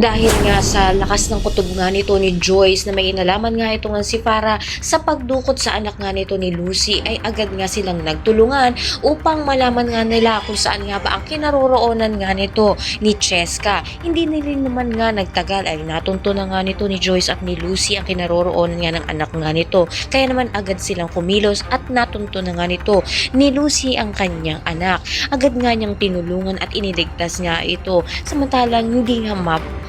Dahil nga sa lakas ng kutob nga nito ni Joyce na may inalaman nga ito nga si Farah sa pagdukot sa anak nga nito ni Lucy ay agad nga silang nagtulungan upang malaman nga nila kung saan nga ba ang kinaroroonan nga nito ni Cheska. Hindi nila naman nga nagtagal ay natunto na nga nito ni Joyce at ni Lucy ang kinaroroonan nga ng anak nga nito. Kaya naman agad silang kumilos at natunto na nga nito ni Lucy ang kanyang anak. Agad nga niyang tinulungan at iniligtas nga ito. Samantalang hindi nga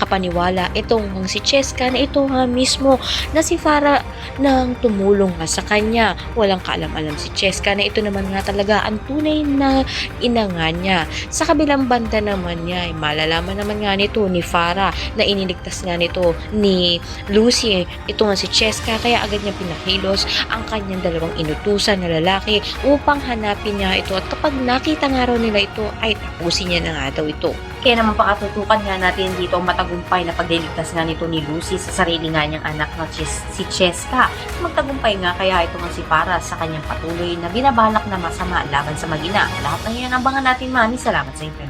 map kapaniwala itong si Cheska na ito nga mismo na si Farah nang tumulong nga sa kanya. Walang kaalam-alam si Cheska na ito naman nga talaga ang tunay na ina nga niya. Sa kabilang banda naman niya, ay malalaman naman nga nito ni Farah na iniligtas nga nito ni Lucy. Ito nga si Cheska kaya agad niya pinakilos ang kanyang dalawang inutusan na lalaki upang hanapin niya ito at kapag nakita nga raw nila ito ay tapusin niya na nga daw ito. Kaya naman pakatutukan nga natin dito ang matagumpay na pagliligtas nga nito ni Lucy sa sarili nga niyang anak na Ches- si Cheska. Magtagumpay nga kaya ito nga si Para sa kanyang patuloy na binabalak na masama laban sa magina. Lahat ng yan abangan natin mami. Salamat sa inyo.